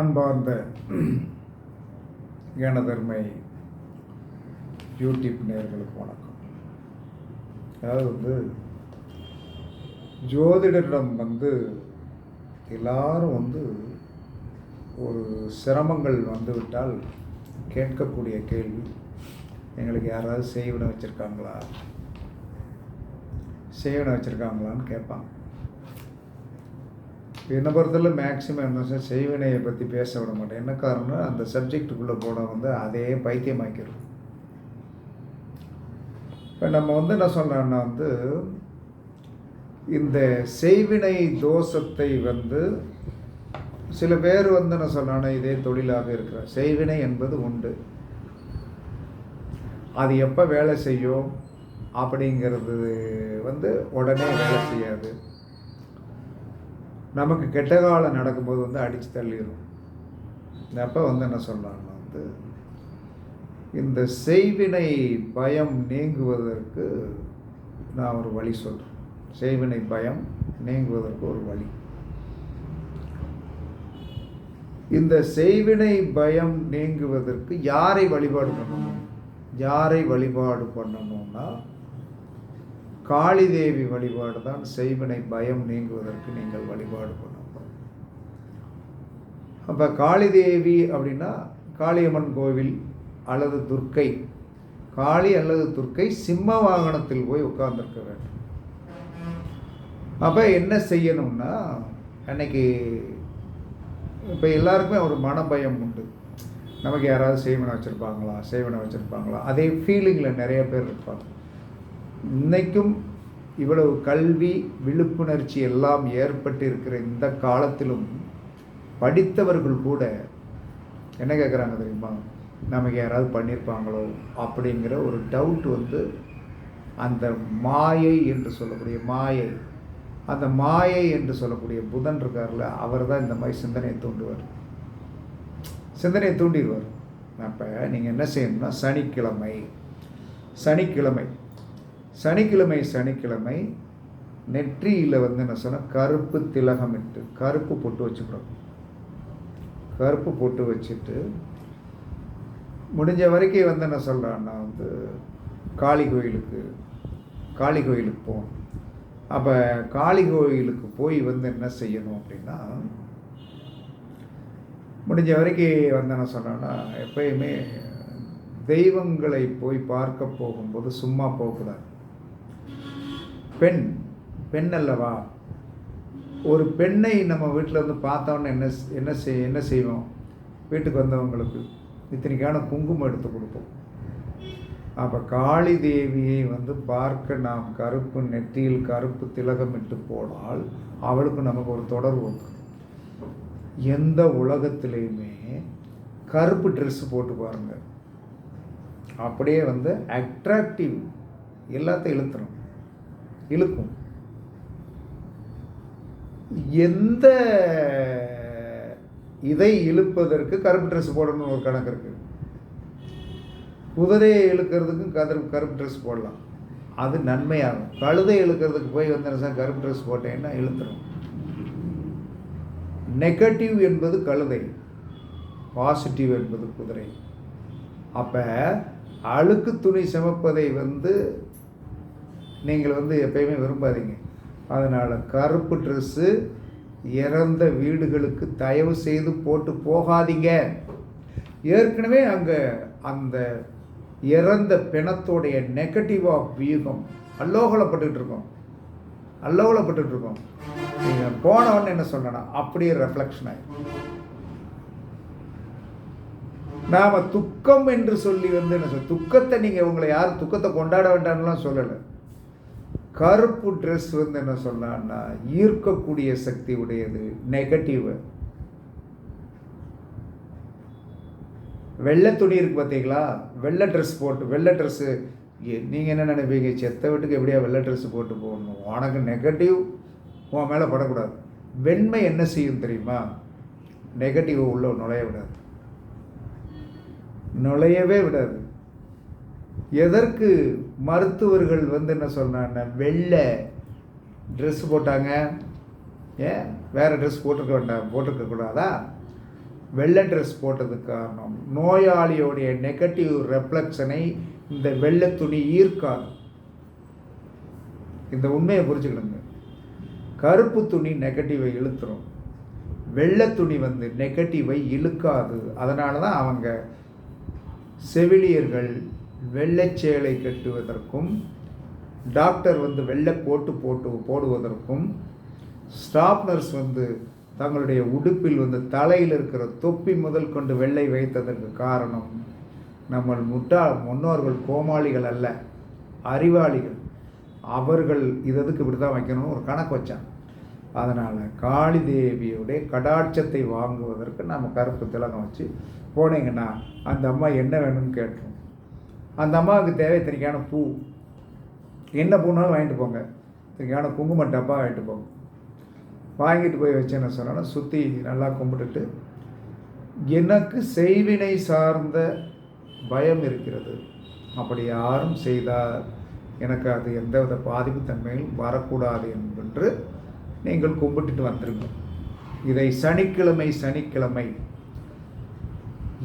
அன்பார்ந்த எனதர்மை யூடியூப் நேர்களுக்கு வணக்கம். அதாவது வந்து ஜோதிடரிடம் வந்து எல்லாரும் வந்து ஒரு சிரமங்கள் வந்துவிட்டால் கேட்கக்கூடிய கேள்வி எங்களுக்கு யாராவது செய்வினை வச்சுருக்காங்களா? செய்வினை வச்சுருக்காங்களான்னு கேட்பாங்க. என்னை பொறுத்தவரை மேக்ஸிமம் என்ன சார் செய்வினையை பற்றி பேச விட மாட்டேன். என்ன காரணம் அந்த சப்ஜெக்டுக்குள்ளே போனால் வந்து அதே பைத்தியமாக்கிடும் இப்போ நம்ம வந்து என்ன சொல்கிறோன்னா வந்து இந்த செய்வினை தோஷத்தை வந்து சில பேர் வந்து என்ன சொல்கிறான்னா இதே தொழிலாக இருக்கிற செய்வினை என்பது உண்டு. அது எப்போ வேலை செய்யும் அப்படிங்கிறது வந்து உடனே வேலை செய்யாது. நமக்கு கெட்ட காலம் நடக்கும்போது வந்து அடித்து தள்ளிடும் அப்போ வந்து என்ன சொல்லலாம்னா வந்து இந்த செய்வினை பயம் நீங்குவதற்கு நான் ஒரு வழி சொல்கிறேன் செய்வினை பயம் நீங்குவதற்கு ஒரு வழி. இந்த செய்வினை பயம் நீங்குவதற்கு யாரை வழிபாடு பண்ணணும்? யாரை வழிபாடு பண்ணணும்னா காளி தேவி வழிபாடு தான் செய்வினை பயம் நீங்குவதற்கு நீங்கள் வழிபாடு பண்ணணும் அப்போ காளி தேவி அப்படின்னா காளியம்மன் கோவில் அல்லது துர்க்கை. காளி அல்லது துர்க்கை சிம்ம வாகனத்தில் போய் உட்கார்ந்துருக்க வேண்டும். அப்போ என்ன செய்யணும்னா அன்னைக்கு இப்போ எல்லாருக்குமே ஒரு மனபயம் உண்டு. நமக்கு யாராவது செய்வனை வச்சுருப்பாங்களா செய்வனை வச்சுருப்பாங்களா அதே ஃபீலிங்கில் நிறைய பேர் இருப்பாங்க. இன்னைக்கும் இவ்வளவு கல்வி விழிப்புணர்ச்சி எல்லாம் ஏற்பட்டு இருக்கிற இந்த காலத்திலும் படித்தவர்கள் கூட என்ன கேட்குறாங்க தெரியுமா? நமக்கு யாராவது பண்ணியிருப்பாங்களோ அப்படிங்கிற ஒரு டவுட் வந்து அந்த மாயை என்று சொல்லக்கூடிய மாயை அந்த மாயை என்று சொல்லக்கூடிய புதன் இருக்கார்ல அவர் தான் இந்த மாதிரி சிந்தனையை தூண்டுவார். சிந்தனையை தூண்டிடுவார். அப்போ நீங்கள் என்ன செய்யணும்னா சனிக்கிழமை சனிக்கிழமை சனிக்கிழமை சனிக்கிழமை நெற்றியில் வந்து என்ன சொன்னால் கருப்பு திலகமிட்டு கருப்பு பொட்டு வச்சுக்கிறோம் கருப்பு பொட்டு வச்சுட்டு முடிஞ்ச வரைக்கும் வந்து என்ன சொல்கிறான்னா வந்து காளி கோயிலுக்கு காளி கோயிலுக்கு போகணும். அப்போ காளி கோயிலுக்கு போய் வந்து என்ன செய்யணும் அப்படின்னா முடிஞ்ச வரைக்கும் வந்து என்ன சொன்னோன்னா எப்பயுமே தெய்வங்களை போய் பார்க்க போகும்போது சும்மா போகக்கூடாது. பெண் பெண் அல்லவா? ஒரு பெண்ணை நம்ம வீட்டில் வந்து பார்த்தோன்னு என்ன என்ன செய் என்ன செய்வோம்? வீட்டுக்கு வந்தவங்களுக்கு இத்தனைக்கான குங்குமம் எடுத்து கொடுப்போம். அப்போ காளி தேவியை வந்து பார்க்க நாம் கருப்பு நெற்றியில் கருப்பு திலகமிட்டு போனால் அவளுக்கு நமக்கு ஒரு தொடர்பு உண்டு. எந்த உலகத்திலையுமே கருப்பு ட்ரெஸ் போட்டு பாருங்கள் அப்படியே வந்து அட்ராக்டிவ் எல்லாத்தையும் இழுத்துரும். இழுக்கும். எந்த இதை இழுப்பதற்கு கருப்பு ட்ரெஸ் போடணும்னு ஒரு கணக்கு இருக்குது குதிரையை இழுக்கிறதுக்கும் கதிர் கருப்பு ட்ரெஸ் போடலாம். அது நன்மையாகும். கழுதை இழுக்கிறதுக்கு போய் வந்து கருப்பு ட்ரெஸ் போட்டேன்னா இழுத்துரும். நெகட்டிவ் என்பது கழுதை பாசிட்டிவ் என்பது குதிரை. அப்போ அழுக்கு துணி சுமப்பதை வந்து நீங்கள் வந்து எப்பயுமே விரும்பாதீங்க. அதனால் கருப்பு ட்ரெஸ்ஸு இறந்த வீடுகளுக்கு தயவு செய்து போட்டு போகாதீங்க. ஏற்கனவே அங்கே அந்த இறந்த பிணத்தோடைய நெகட்டிவ் ஆஃப் வியூகம் அல்லோகலப்பட்டு இருக்கோம். இருக்கோம். நீங்கள் போனவன்னு என்ன சொன்னா அப்படியே ரெஃப்ளெக்ஷன் ஆகிடும் நாம் துக்கம் என்று சொல்லி வந்து என்ன சொல் துக்கத்தை நீங்கள் உங்களை யாரும் துக்கத்தை கொண்டாட வேண்டாம்லாம் சொல்லலை. கருப்பு ட்ரெஸ் வந்து என்ன சொன்னான்னா ஈர்க்கக்கூடிய சக்தி உடையது நெகட்டிவ் வெள்ளை துணி இருக்கு பார்த்தீங்களா? வெள்ளை ட்ரெஸ் போட்டு வெள்ளை ட்ரெஸ்ஸு நீங்கள் என்ன நினைப்பீங்க? செத்த வீட்டுக்கு எப்படியா வெள்ளை ட்ரெஸ் போட்டு போகணும்? உனக்கு நெகட்டிவ் உன் மேலே படக்கூடாது. வெண்மை என்ன செய்யும் தெரியுமா? நெகட்டிவ் உள்ள நுழைய விடாது. நுழையவே விடாது. எதற்கு மருத்துவர்கள் வந்து என்ன சொன்னாங்க வெள்ளை ட்ரெஸ் போட்டாங்க. ஏன்? வேறு ட்ரெஸ் போட்டிருக்க வேண்டாம் போட்டிருக்க கூடாதா? வெள்ளை ட்ரெஸ் போட்டதுக்கு காரணம் நோயாளியோடைய நெகட்டிவ் ரெஃப்ளெக்ஷனை இந்த வெள்ளை துணி ஈர்க்காது. இந்த உண்மையை புரிஞ்சுக்கிடுங்க கருப்பு துணி நெகட்டிவை இழுத்துரும். வெள்ளை துணி வந்து நெகட்டிவை இழுக்காது. அதனால தான் அவங்க செவிலியர்கள் வெள்ளைச்சேலை கட்டுவதற்கும் டாக்டர் வந்து வெள்ளை போட்டு போட்டு போடுவதற்கும் ஸ்டாஃப் நர்ஸ் வந்து தங்களுடைய உடுப்பில் வந்து தலையில் இருக்கிற தொப்பி முதல் கொண்டு வெள்ளை வைத்ததற்கு காரணம் நம்ம முட்டா முன்னோர்கள் கோமாளிகள் அல்ல அறிவாளிகள். அவர்கள் இது இப்படி தான் வைக்கணும்னு ஒரு கணக்கு வச்சாங்க. அதனால் காளி தேவியுடைய கடாட்சத்தை வாங்குவதற்கு நம்ம கருப்பு திலகம் வச்சு போனீங்கன்னா அந்த அம்மா என்ன வேணும்னு கேட்டோம் அந்த அம்மாவுக்கு தேவை இத்தனைக்கான பூ. என்ன பூனாலும் வாங்கிட்டு போங்க. இத்தனைக்கான குங்கும டப்பா வாங்கிட்டு போங்க. வாங்கிட்டு போய் வச்சேன்னு சொன்னோன்னா சுற்றி நல்லா கும்பிட்டுட்டு எனக்கு செய்வினை சார்ந்த பயம் இருக்கிறது. அப்படி யாரும் செய்தால் எனக்கு அது எந்தவித பாதிப்பு தன்மையில் வரக்கூடாது என்று நீங்கள் கும்பிட்டுட்டு வந்துருங்க. இதை சனிக்கிழமை சனிக்கிழமை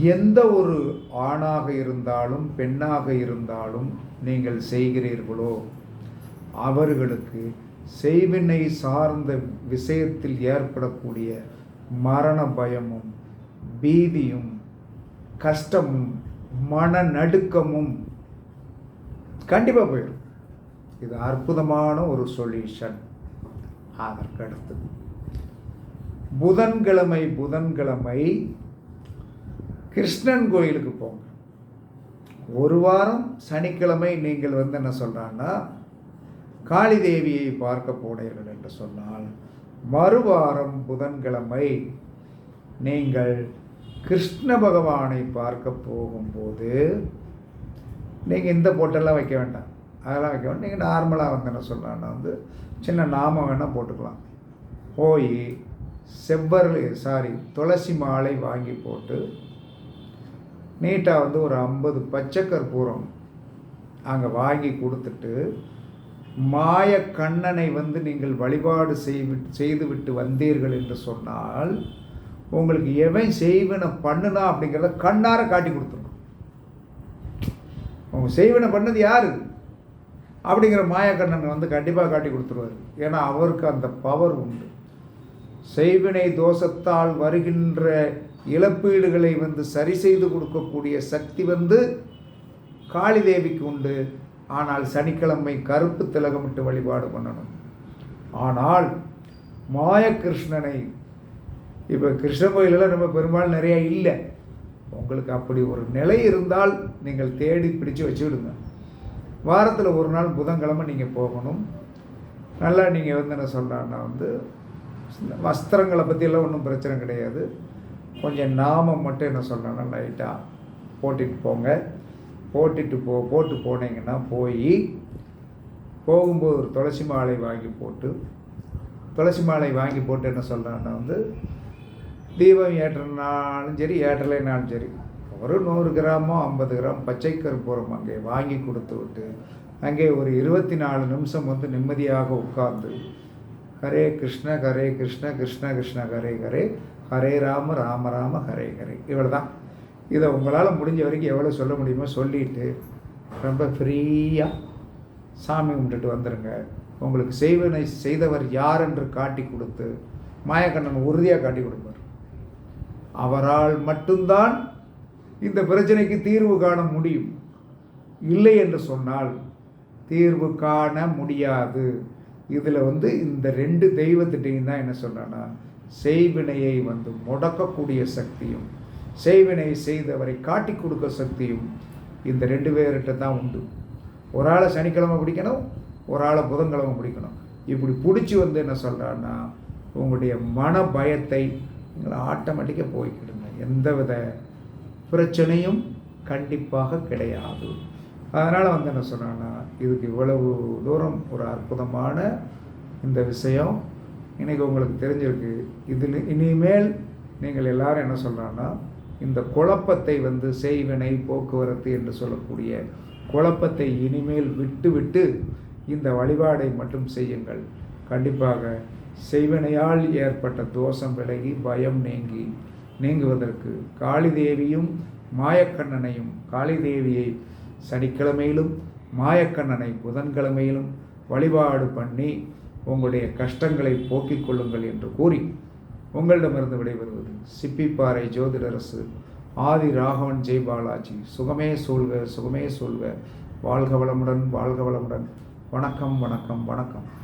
எந்த ஒரு ஆணாக இருந்தாலும் பெண்ணாக இருந்தாலும் நீங்கள் செய்கிறீர்களோ? அவர்களுக்கு செய்வினை சார்ந்த விஷயத்தில் ஏற்படக்கூடிய மரண பயமும் பீதியும் கஷ்டமும் மன நடுக்கமும் கண்டிப்பாக போயிடும். இது அற்புதமான ஒரு சொல்யூஷன். அதற்கடுத்து புதன்கிழமை புதன்கிழமை கிருஷ்ணன் கோயிலுக்கு போங்க. ஒரு வாரம் சனிக்கிழமை நீங்கள் வந்து என்ன சொல்கிறான்னா காளி தேவியை பார்க்க போனீர்கள் என்று சொன்னால் மறுவாரம் புதன்கிழமை நீங்கள் கிருஷ்ண பகவானை பார்க்க போகும்போது நீங்கள் இந்த போட்டெல்லாம் வைக்க வேண்டாம். அதெல்லாம் வைக்க வேண்டாம். நீங்கள் நார்மலாக வந்து என்ன சொல்கிறான்னா வந்து சின்ன நாமம் வேணால் போட்டுக்கலாம். போய் செவ்வரல் சாரி துளசி மாலை வாங்கி போட்டு நீட்டாக வந்து ஒரு ஐம்பது பச்சை கற்பூரம் அங்கே வாங்கி கொடுத்துட்டு மாய கண்ணனை வந்து நீங்கள் வழிபாடு செய்வி செய்துவிட்டு வந்தீர்கள் என்று சொன்னால் உங்களுக்கு எவன் செய்வனை பண்ணுனா அப்படிங்கிறத கண்ணார காட்டி கொடுத்துருணும் அவங்க செய்வனை பண்ணது யார்? அப்படிங்கிற மாயக்கண்ணன் வந்து கண்டிப்பாக காட்டி கொடுத்துருவார். ஏன்னா அவருக்கு அந்த பவர் உண்டு. செய்வினை தோஷத்தால் வருகின்ற இழப்பீடுகளை வந்து சரி செய்து கொடுக்கக்கூடிய சக்தி வந்து காளி தேவிக்கு உண்டு. ஆனால் சனிக்கிழமை கருப்பு திலகமிட்டு வழிபாடு பண்ணணும். ஆனால் மாயகிருஷ்ணனை இப்போ கிருஷ்ண கோயிலெல்லாம் நம்ம பெரும்பாலும் நிறையா இல்லை. உங்களுக்கு அப்படி ஒரு நிலை இருந்தால் நீங்கள் தேடி பிடிச்சு வச்சுவிடுங்க வாரத்தில் ஒரு நாள் புதன்கிழமை நீங்கள் போகணும். நல்லா நீங்கள் வந்து என்ன சொல்கிறான்னா வந்து வஸ்திரங்களை பற்றியெல்லாம் ஒன்றும் பிரச்சனை கிடையாது. கொஞ்சம் நாமம் மட்டும் என்ன சொல்கிறேன்னா லைட்டாக போட்டுட்டு போங்க. போட்டுட்டு போ போட்டு போனீங்கன்னா போய் போகும்போது ஒரு துளசி மாலை வாங்கி போட்டு துளசி மாலை வாங்கி போட்டு என்ன சொல்கிறேன்னா வந்து தீபம் ஏற்றனாலும் சரி ஏற்றலைனாலும் சரி ஒரு நூறு கிராமோ ஐம்பது கிராம் பச்சை கருப்பூரம் அங்கே வாங்கி கொடுத்து விட்டு அங்கே ஒரு இருபத்தி நாலு நிமிஷம் வந்து நிம்மதியாக உட்கார்ந்து ஹரே கிருஷ்ண ஹரே கிருஷ்ண கிருஷ்ண கிருஷ்ண ஹரே ஹரே ஹரே ராம ராம ராம ஹரே ஹரே. இவ்வளோ தான் இதை உங்களால் முடிஞ்ச வரைக்கும் எவ்வளோ சொல்ல முடியுமோ சொல்லிவிட்டு ரொம்ப ஃப்ரீயாக சாமி கும்பிட்டுட்டு வந்துடுங்க உங்களுக்கு செய்வனை செய்தவர் யார் என்று காட்டி கொடுத்து மாயக்கண்ணன் உறுதியாக காட்டி கொடுப்பார். அவரால் மட்டும்தான் இந்த பிரச்சனைக்கு தீர்வு காண முடியும். இல்லை என்று சொன்னால் தீர்வு காண முடியாது. இதில் வந்து இந்த ரெண்டு தெய்வத்திட்டையும் தான் என்ன சொல்கிறேன்னா செய்வினையை வந்து முடக்கக்கூடிய சக்தியும் செய்வினை செய்தவரை காட்டி கொடுக்க சக்தியும் இந்த ரெண்டு பேர்கிட்ட தான் உண்டு. ஒரு ஆளை சனிக்கிழமை பிடிக்கணும் ஒரு ஆளை புதன்கிழமை பிடிக்கணும். இப்படி பிடிச்சி வந்து என்ன சொல்கிறான்னா உங்களுடைய மன பயத்தை நீங்கள் ஆட்டோமேட்டிக்காக போய்க்கிடுங்க எந்த வித பிரச்சனையும் கண்டிப்பாக கிடையாது. அதனால் வந்து என்ன சொன்னான்னா இதுக்கு இவ்வளவு தூரம் ஒரு அற்புதமான இந்த விஷயம் இன்றைக்கி உங்களுக்கு தெரிஞ்சிருக்கு. இதில் இனிமேல் நீங்கள் எல்லாரும் என்ன சொல்கிறாங்கன்னா இந்த குழப்பத்தை வந்து செய்வினை போக்குவரத்து என்று சொல்லக்கூடிய குழப்பத்தை இனிமேல் விட்டு விட்டு இந்த வழிபாடை மட்டும் செய்யுங்கள். கண்டிப்பாக செய்வினையால் ஏற்பட்ட தோஷம் விலகி பயம் நீங்கி நீங்குவதற்கு காளி தேவியும் மாயக்கண்ணனையும் காளி தேவியை சனிக்கிழமையிலும் மாயக்கண்ணனை புதன்கிழமையிலும் வழிபாடு பண்ணி உங்களுடைய கஷ்டங்களை போக்கிக் கொள்ளுங்கள் என்று கூறி உங்களிடமிருந்து விடைபெறுவது சிப்பிப்பாறை ஜோதிடரசு ஆதி ராகவன் ஜெய் பாலாஜி. சுகமே சூழ்க சுகமே சூழ்க. வாழ்க வளமுடன் வாழ்க வளமுடன். வணக்கம் வணக்கம் வணக்கம்.